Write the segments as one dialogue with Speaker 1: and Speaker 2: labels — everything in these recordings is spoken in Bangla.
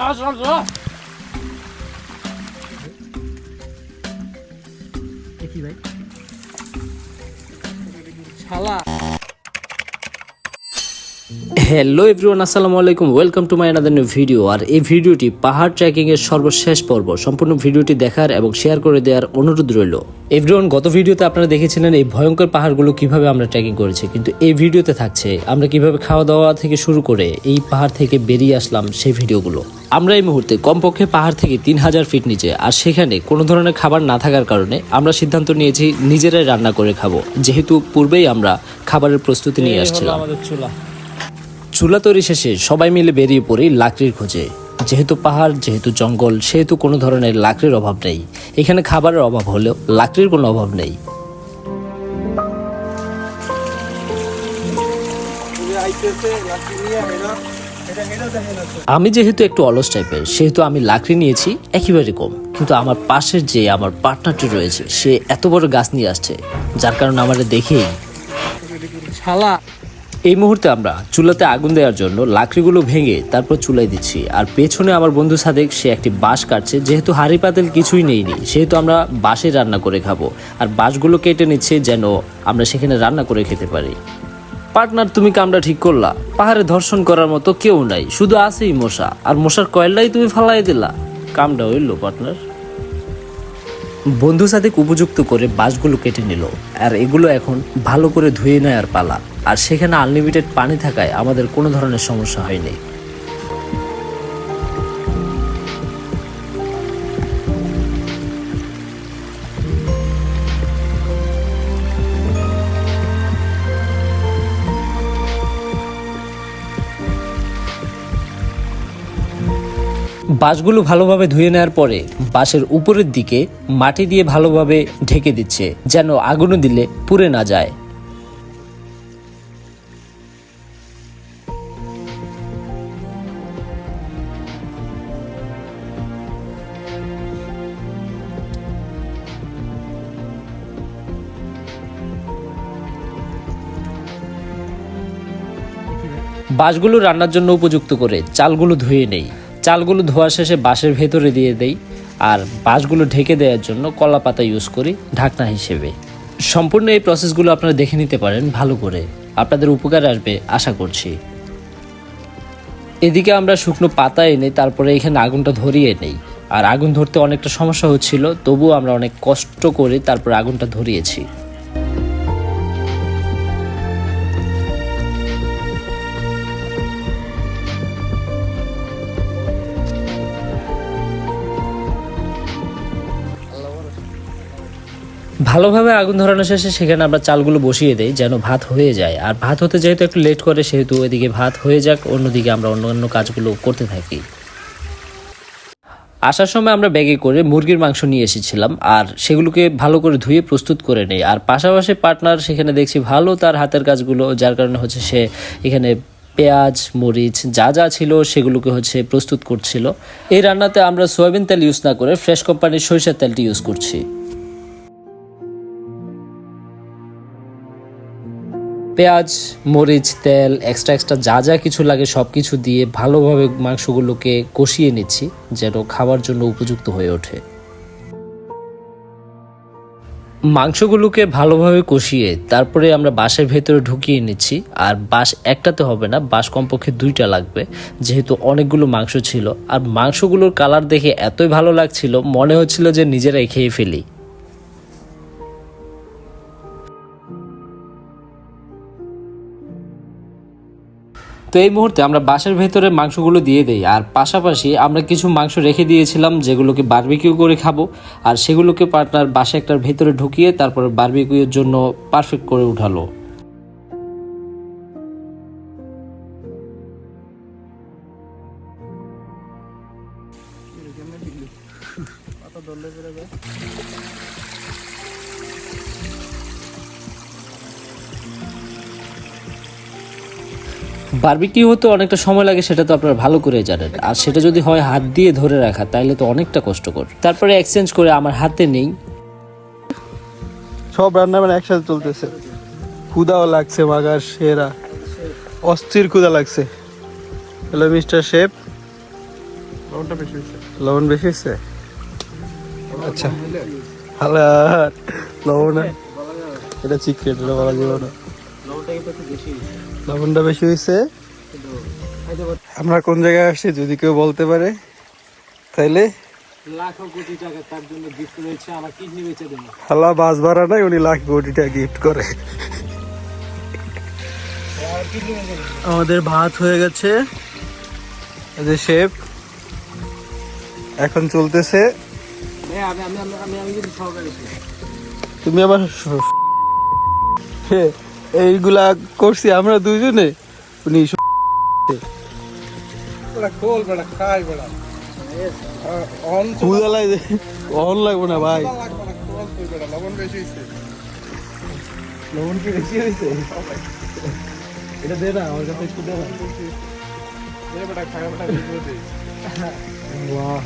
Speaker 1: মাশাআল্লাহ
Speaker 2: দেখি ভাই
Speaker 1: শালা
Speaker 3: হ্যালো এভরিওয়ান আসসালামু আলাইকুম welcome to my another new video আর এই ভিডিওটি পাহাড় ট্রেকিং এর সর্বশেষ পর্ব। সম্পূর্ণ ভিডিওটি দেখার এবং শেয়ার করে দেওয়ার অনুরোধ রইল। এভরিওয়ান গত ভিডিওতে আপনারা দেখেছিলেন এই ভয়ঙ্কর পাহাড়গুলো কীভাবে আমরা ট্রেকিং করেছি কিন্তু এই ভিডিওতে থাকছে আমরা কীভাবে খাওয়া দাওয়া থেকে শুরু করে এই পাহাড় থেকে বেরিয়ে আসলাম সেই ভিডিওগুলো। আমরা এই মুহূর্তে কমপক্ষে পাহাড় থেকে তিন হাজার ফিট নিচে আর সেখানে কোনো ধরনের খাবার না থাকার কারণে আমরা সিদ্ধান্ত নিয়েছি নিজেরাই রান্না করে খাব। যেহেতু পূর্বেই আমরা খাবারের প্রস্তুতি নিয়ে আসছিলাম।
Speaker 1: আমাদের চুলা।
Speaker 3: চুলা তৈরি শেষে সবাই মিলে বেরিয়ে পড়ি লাকড়ির খোঁজে। যেহেতু পাহাড়, যেহেতু জঙ্গল, সেহেতু কোনো ধরনের লাকড়ির অভাব নেই। এখানে খাবারের অভাব হলেও লাকড়ির কোনো অভাব নেই। আমি যেহেতু একটু অলস টাইপের, সেহেতু আমি লাকড়ি নিয়েছি একেবারে কম। কিন্তু আমার পাশের যে আমার পার্টনারটি রয়েছে, সে এত বড় গাছ নিয়ে আসছে, যার কারণে আমার দেখেই
Speaker 1: শালা
Speaker 3: এই মুহূর্তে আমরা চুলাতে আগুন দেওয়ার জন্য লাকড়িগুলো ভেঙে তারপর চুলাই দিচ্ছি। আর পেছনে আমার বন্ধু সাদেক, সে একটি বাঁশ কাটছে। যেহেতু হাড়ি পাতিল কিছুই নেইনি সেহেতু আমরা বাঁশে রান্না করে খাব। আর বাঁশগুলো কেটে নিচ্ছে যেন আমরা সেখানে রান্না করে খেতে পারি। পার্টনার, তুমি কামটা ঠিক করলা। পাহাড়ে ধর্ষণ করার মতো কেউ নাই, শুধু আছেই মশা। আর মশার কয়লাই তুমি ফালাই দিলা। কামটা হইল, পার্টনার। বন্ধু সাদেক উপযুক্ত করে বাঁশগুলো কেটে নিল। আর এগুলো এখন ভালো করে ধুয়ে নেয় আর পালা। আর সেখানে আনলিমিটেড পানি থাকায় আমাদের কোনো ধরনের সমস্যা হয়নি। বাঁশগুলো ভালোভাবে ধুয়ে নেওয়ার পরে বাঁশের উপরের দিকে মাটি দিয়ে ভালোভাবে ঢেকে দিচ্ছে, যেন আগুনও দিলে পুড়ে না যায়। বাঁশগুলো রান্নার জন্য উপযুক্ত করে চালগুলো ধুয়ে নেই। চালগুলো ধোয়া শেষে বাঁশের ভেতরে দিয়ে দেই আর বাঁশগুলো ঢেকে দেওয়ার জন্য কলা পাতা ইউজ করি ঢাকনা হিসেবে। সম্পূর্ণ এই প্রসেসগুলো আপনারা দেখে নিতে পারেন ভালো করে। আপনাদের উপকার আসবে, আশা করছি। এদিকে আমরা শুকনো পাতা এনে তারপরে এখানে আগুনটা ধরিয়ে নেই। আর আগুন ধরতে অনেকটা সমস্যা হচ্ছিল, তবুও আমরা অনেক কষ্ট করে তারপরে আগুনটা ধরিয়েছি। ভালোভাবে আগুন ধরানো শেষে সেখানে আমরা চালগুলো বসিয়ে দেই যেন ভাত হয়ে যায়। আর ভাত হতে যেহেতু একটু লেট করে, সেহেতু ওইদিকে ভাত হয়ে যাক, অন্যদিকে আমরা অন্য অন্য কাজগুলো করতে থাকি। আসার সময় আমরা ব্যাগে করে মুরগির মাংস নিয়ে এসেছিলাম আর সেগুলোকে ভালো করে ধুয়ে প্রস্তুত করে নেই। আর পাশাপাশি পার্টনার সেখানে দেখছি ভালো তার হাতের কাজগুলো, যার কারণে হচ্ছে সে এখানে পেঁয়াজ, মরিচ যা যা ছিল সেগুলোকে হচ্ছে প্রস্তুত করছিল। এই রান্নাতে আমরা সয়াবিন তেল ইউজ না করে ফ্রেশ কোম্পানির সরিষার তেলটি ইউজ করছি। পেঁয়াজ, মরিচ, তেল এক্সট্রা এক্সট্রা যা যা কিছু লাগে সব কিছু দিয়ে ভালোভাবে মাংসগুলোকে কষিয়ে নিচ্ছি যেন খাওয়ার জন্য উপযুক্ত হয়ে ওঠে। মাংসগুলোকে ভালোভাবে কষিয়ে তারপরে আমরা বাঁশের ভেতরে ঢুকিয়ে নিচ্ছি। আর বাঁশ একটাতে হবে না, বাঁশ কমপক্ষে দুইটা লাগবে। যেহেতু অনেকগুলো মাংস ছিল। আর মাংসগুলোর কালার দেখে এতই ভালো লাগছিল, মনে হচ্ছিল যে নিজেরাই খেয়ে ফেলি। তো এই মুহূর্তে আমরা বাসের ভেতরে মাংসগুলো দিয়ে দিই, আর পাশাপাশি আমরা কিছু মাংস রেখে দিয়েছিলাম যেগুলোকে বার্বিকিউ করে খাব, আর সেগুলোকে পার্টনার বাসা একটার ভেতরে ঢুকিয়ে তারপর বার্বিকিউর জন্য পারফেক্ট করে উঠালো। বারবিকিউ হতে অনেকটা সময় লাগে সেটা তো আপনারা ভালো করে জানেন। আর সেটা যদি হয় হাত দিয়ে ধরে রাখা তাহলে তো অনেকটা কষ্টকর। তারপরে এক্সচেঞ্জ করে আমার হাতে নেই।
Speaker 2: সব রান্না মানে একসাথে চলতেছে। ক্ষুদাও লাগছে মাগার সেরা। অস্থির ক্ষুদা লাগছে। Hello mister chef.
Speaker 1: লবণটা বেশি হয়েছে।
Speaker 2: লবণ বেশি হয়েছে? আচ্ছা। হ্যালো লবণ এটা চিকেন এটা বলা যাবে না।
Speaker 1: লবণটা কিন্তু একটু বেশি
Speaker 2: লবণটা বেশি হয়েছে। আমরা কোন জায়গায় আসছি যদি কেউ বলতে পারে তাইলে?
Speaker 1: লাখো কোটি টাকা তার জন্য গিফট রয়েছে আমার কিডনি বেচে দেবো।
Speaker 2: হালা বাস ভাড়া নাই উনি লাখ কোটি টাকা গিফট করে। আমাদের ভাত হয়ে গেছে। যে শেফ এখন চলতেছে। তুমি আবার এইগুলা করছি আমরা দুইজনে? উনি
Speaker 1: অন
Speaker 2: লাগবে না ভাই।
Speaker 1: লবণ বেশি
Speaker 2: কি বেশি হয়েছে এটা দে না আমার কাছে একটু দে না।
Speaker 1: দে বেটা খাই বেটা ভিডিও দে।
Speaker 2: বাহ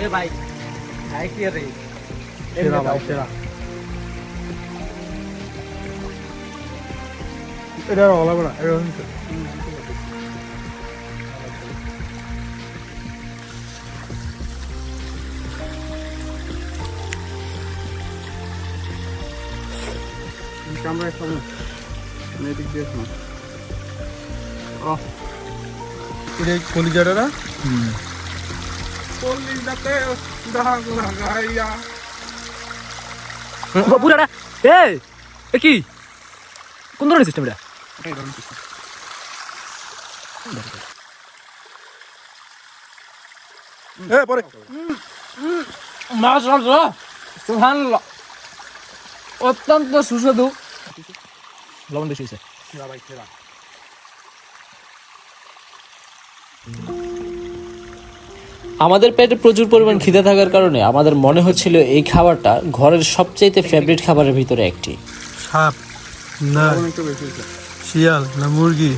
Speaker 1: এ ভাই খাই কি রে?
Speaker 2: সেরা ভাই সেরা এটা ভালো লাগবে না এটা হচ্ছে
Speaker 1: ক্যামেরা সামনে মেদিক দিয়ে শোনো
Speaker 2: এটা কলিজাটা না
Speaker 1: চল্লিশ যাতে দাগ লাগাইয়া
Speaker 4: পুরাটা এ এ কি? কোন ধরনের সিস্টেম এটা?
Speaker 2: এ পরে।
Speaker 4: মাশাআল্লাহ। সুবহানাল্লাহ। অত্যন্ত সুস্বাদু। লবণ বেশি হয়েছে।
Speaker 3: আমাদের পেটে প্রচুর পরিমাণ খিদে থাকার কারণে আমাদের মনে হচ্ছিল এই খাবারটা ঘরের সবচাইতে ফেভারিট খাবারের ভিতরে একটি।
Speaker 2: সাপ না শিয়াল না মুরগি।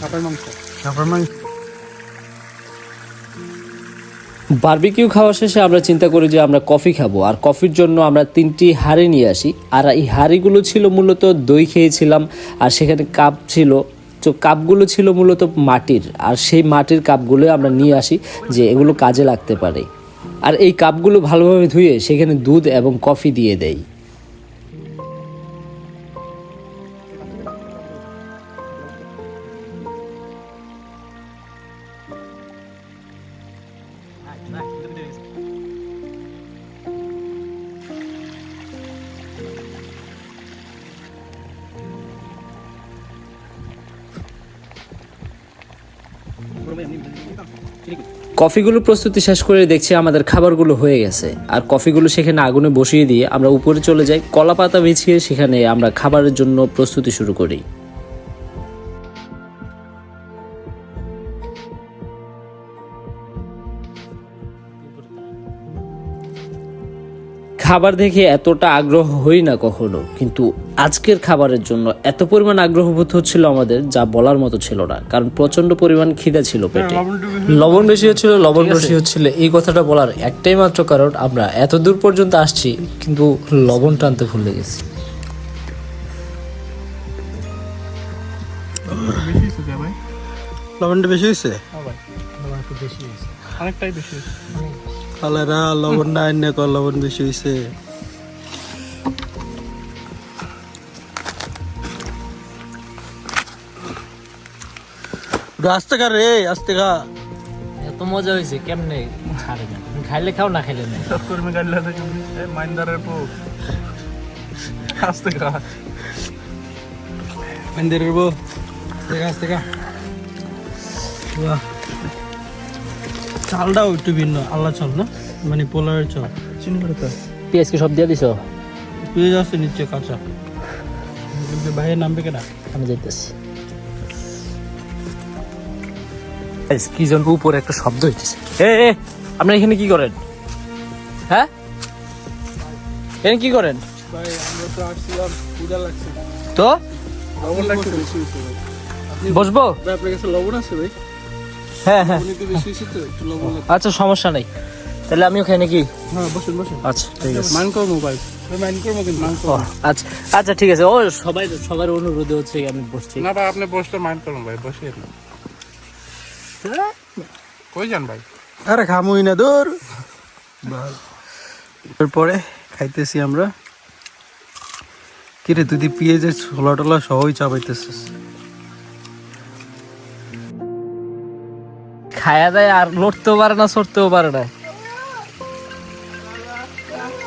Speaker 1: সাপের মাংস।
Speaker 2: সাপের মাংস
Speaker 3: বারবিকিউ খাওয়া শেষে আমরা চিন্তা করি যে আমরা কফি খাব আর কফির জন্য আমরা তিনটি হাঁড়ি নিয়ে আসি। আর এই হাঁড়িগুলো ছিল মূলত দই খেয়েছিলাম আর সেখানে কাপ ছিল তো কাপগুলো ছিল মূলত মাটির, আর সেই মাটির কাপগুলো আমরা নিয়ে আসি যে এগুলো কাজে লাগতে পারে। আর এই কাপগুলো ভালোভাবে ধুয়ে সেখানে দুধ এবং কফি দিয়ে দেই। কফিগুলো প্রস্তুতি শেষ করে দেখছি আমাদের খাবারগুলো হয়ে গেছে। আর কফিগুলো সেখানে আগুনে বসিয়ে দিয়ে আমরা উপরে চলে যাই কলা পাতা বিছিয়ে সেখানে আমরা খাবারের জন্য প্রস্তুতি শুরু করি। খাবার দেখে এতটা আগ্রহ হই না কখনো কিন্তু আজকের খাবারের জন্য এত পরিমাণ আগ্রহ বোধ হচ্ছিল আমাদের যা বলার মতো ছিল না কারণ প্রচণ্ড পরিমাণ খিদা ছিল পেটে। লবণ বেশি হচ্ছিল লবণ বেশি হচ্ছিল এই কথাটা বলার একটাই মাত্র কারণ আমরা এত দূর পর্যন্ত আসছি কিন্তু লবণ টানতে ভুলে গেছি।
Speaker 1: বেশি হয়েছে কে ভাই
Speaker 2: লবণটা বেশি হয়েছে?
Speaker 1: হ্যাঁ ভাই লবণ একটু বেশি হয়েছে। অনেকটাই বেশি হয়েছে।
Speaker 2: হালারা লবণ না আইনে কর লবণ বেশি হয়েছে আস্তে খা রে আস্তে খা।
Speaker 4: এত মজা হয়েছে কেমনে? খাবে না খাইলে খাও না খাইলে না?
Speaker 1: কর্মী গাড়ি লাগে মাইন্দারের পো আস্তে খা।
Speaker 2: মন্দির বো আস্তে খা আস্তে খা। বাহ। চালটাও একটু ভিন্ন আল্লাহ চাল না? মানে পোলারের চাল।
Speaker 1: চিনি করে তো
Speaker 4: পেঁয়াজ কি সব দিয়ে দিছ?
Speaker 2: পেঁয়াজ আছে নিচে কাঁচা। ভাইয়ের নামবে কেনা
Speaker 4: আমি যাইতেছি। কি জন উপরে একটা শব্দ হইতেছে। এ এ আপনি এখানে কি করেন? হ্যাঁ? এখানে কি করেন?
Speaker 2: ভাই আমরা তো আসছিলাম পূজা লাগছে।
Speaker 4: তো?
Speaker 1: লবণটা একটু বেশি হয়েছে
Speaker 4: বসবো?
Speaker 2: আপনার কাছে লবণ আছে ভাই?
Speaker 4: হ্যাঁ হ্যাঁ।
Speaker 2: উনি তো বেশি হয়েছে তো একটু লবণ লাগবে।
Speaker 4: আচ্ছা সমস্যা নেই। তাহলে আমিও খাই নাকি
Speaker 2: হ্যাঁ বসুন বসুন।
Speaker 4: আচ্ছা ঠিক আছে।
Speaker 2: মান কর মোবাইল।
Speaker 4: ও, আচ্ছা আচ্ছা ঠিক আছে। ও সবাই সবার অনুরোধে হচ্ছে আমি বসছি।
Speaker 5: না ভাই আপনি বসলে মাইন্ড করুন ভাই বসিয়ে না কই যান ভাই?
Speaker 2: আরে খামুই না দূর। এরপরে খাইতেছি আমরা। কিরে তুই পেঁয়াজের ছোলা টোলা সহই চাপাইতেছিস।
Speaker 4: খায়া দেয় আর লড়তেও পারে না সরতেও পারে না।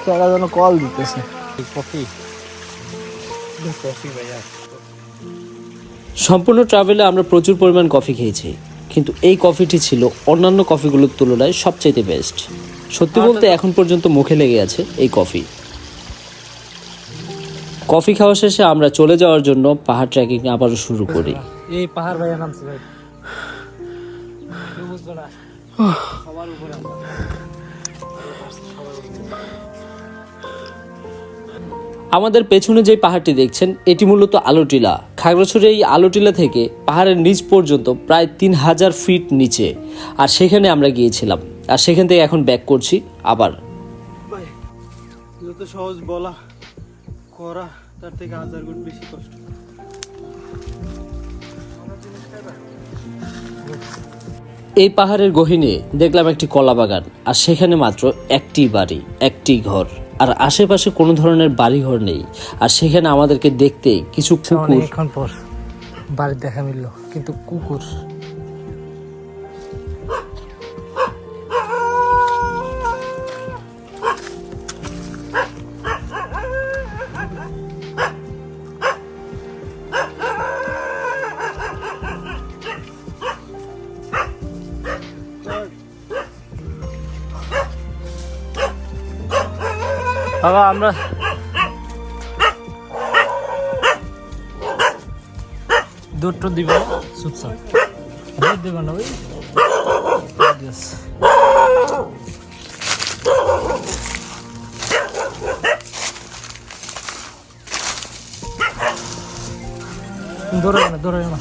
Speaker 4: তারা যেন কল দিতেছে।
Speaker 5: কফি কফি ভাইয়া।
Speaker 3: সম্পূর্ণ ট্রাভেলে আমরা প্রচুর পরিমাণ কফি খেয়েছি কিন্তু এই কফিটি ছিল অন্যান্য কফিগুলোর তুলনায় সবচাইতে বেস্ট সত্যি বলতে এখন পর্যন্ত মুখে লেগে আছে এই কফি কফি খাওয়া শেষে আমরা চলে যাওয়ার জন্য পাহাড় ট্রেকিং আবারও শুরু করি।
Speaker 4: এই পাহাড় ভাইয়া নামছে ভাই।
Speaker 3: আমাদের পেছনে যে পাহাড়টি দেখছেন এটি মূলত আলোটিলা। খাগড়াছড়ি এই আলোটিলা থেকে পাহাড়ের নিচ পর্যন্ত প্রায় তিন হাজার ফিট নিচে। আর সেখানে আমরা গিয়েছিলাম। আর সেখান থেকে এখন ব্যাক করছি আবার।
Speaker 2: যত সহজ বলা করা তার থেকে হাজার গুণ বেশি কষ্ট।
Speaker 3: এই পাহাড়ের গহিনে দেখলাম একটি কলা বাগান আর সেখানে মাত্র একটি বাড়ি একটি ঘর। আর আশেপাশে কোনো ধরনের বাড়ি ঘর নেই আর সেখানে আমাদেরকে দেখতে কিছু কুকুর
Speaker 4: বাড়ির দেখা মিলল কিন্তু কুকুর বাবা আমরা দুটো দিব চুপচাপ দুধ দিব না ওই Yes. দৌড়াবে না দৌড়াবে না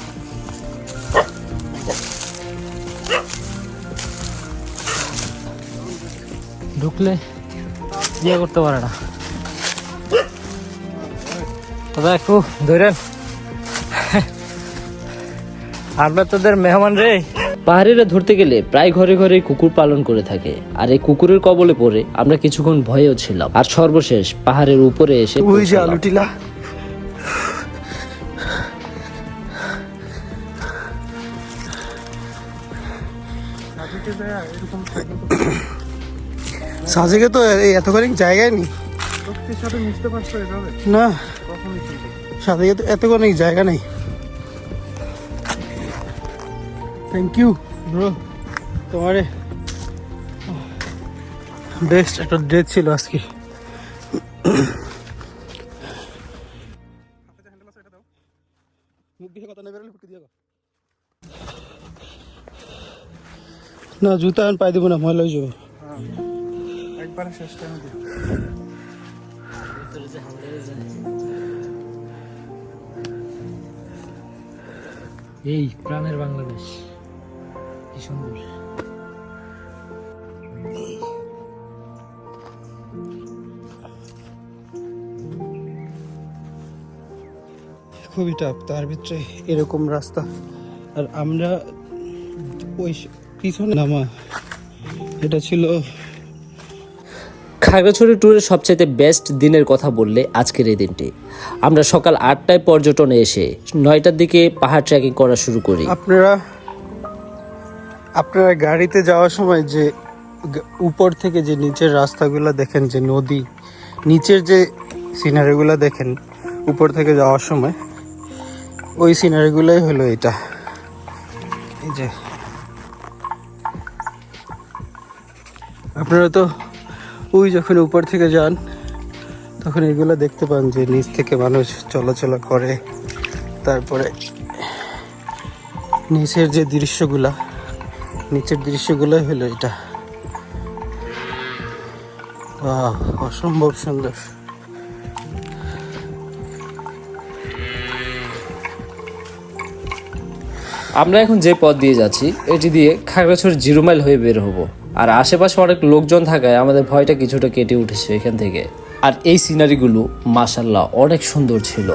Speaker 4: ঢুকলে ইয়ে করতে পারে না। দাদা একটু ধরেন আমরা তোদের মেহমান রে।
Speaker 3: পাহাড়িরা ধরতে গেলে প্রায় ঘরে ঘরে কুকুর পালন করে থাকে। আর এই কুকুরের কবলে পড়ে আমরা কিছুক্ষণ ভয়েও ছিলাম। আর সর্বশেষ পাহাড়ের উপরে এসে
Speaker 2: ওই যে আলুটিলা সাজেকে তো এই এতখানি জায়গায় নেই।
Speaker 5: সাথে মিশতে পারছ এভাবে?
Speaker 2: না।
Speaker 5: কখনই
Speaker 2: সাজেকে তো এতখানি জায়গা নেই। থ্যাংক ইউ ব্রো তোমারে। বেস্ট একটা ডেট ছিল আজকে। না জুতা এখন পাই দিব না ময়লা হয়ে যাবে।
Speaker 5: একবারে শেষ টাইম দিই।
Speaker 4: এই প্রাণের বাংলাদেশ কি সুন্দর।
Speaker 2: খুবই টাফ তার ভিতরে এরকম রাস্তা। আর আমরা ওই পিছনে নামা এটা ছিল
Speaker 3: খাগড়াছড়ি ট্যুরের সবচাইতে বেস্ট দিনের কথা বললে আজকের এই দিনটি। আমরা সকাল আটটায় পর্যটনে এসে নয়টার দিকে পাহাড় ট্রেকিং করা শুরু করি।
Speaker 2: আপনারা আপনারা গাড়িতে যাওয়ার সময় যে উপর থেকে যে নিচের রাস্তাগুলো দেখেন, যে নদী, নিচের যে সিনারিগুলো দেখেন, উপর থেকে যাওয়ার সময়, ওই সিনারিগুলোই হলো এটা। এই যে। আপনারা তো ওই যখন উপর থেকে যান, তখন এগুলো দেখতে পান যে নিচ থেকে মানুষ চলাচলা করে। তারপরে নিচের যে দৃশ্যগুলা, নিচের দৃশ্যগুলোই হলো এটা। অসম্ভব সুন্দর।
Speaker 3: আমরা এখন যে পথ দিয়ে যাচ্ছি, এটি দিয়ে খাগড়াছড়ি জিরো মাইল হয়ে বের হব। আর আশেপাশে অনেক লোকজন থাকায় আমাদের ভয়টা কিছুটা কেটে উঠেছে এখান থেকে। আর এই সিনারিগুলো মাসাল্লাহ অনেক সুন্দর ছিল।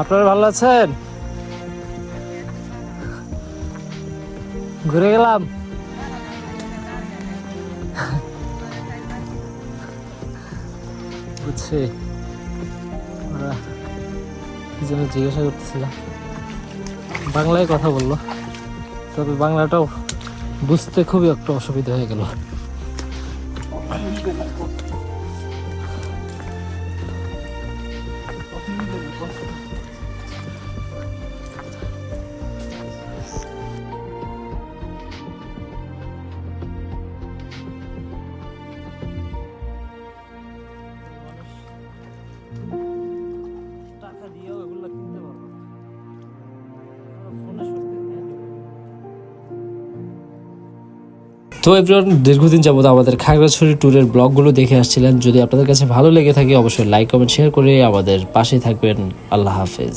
Speaker 4: আপনারা ভালো আছেন? ঘুরে গেলাম। বুঝছি। ওরা জিজ্ঞাসা করতেছিলাম। বাংলায় কথা বলল। তবে বাংলাটাও বুঝতে খুবই একটা অসুবিধা হয়ে গেল।
Speaker 3: তো এভরিওয়ান দীর্ঘদিন যাবত আমাদের খাগড়াছড়ি ট্যুরের ব্লগগুলো দেখে আসছিলেন। যদি আপনাদের কাছে ভালো লেগে থাকে, অবশ্যই লাইক কমেন্ট শেয়ার করে আমাদের পাশে থাকবেন। আল্লাহ হাফেজ।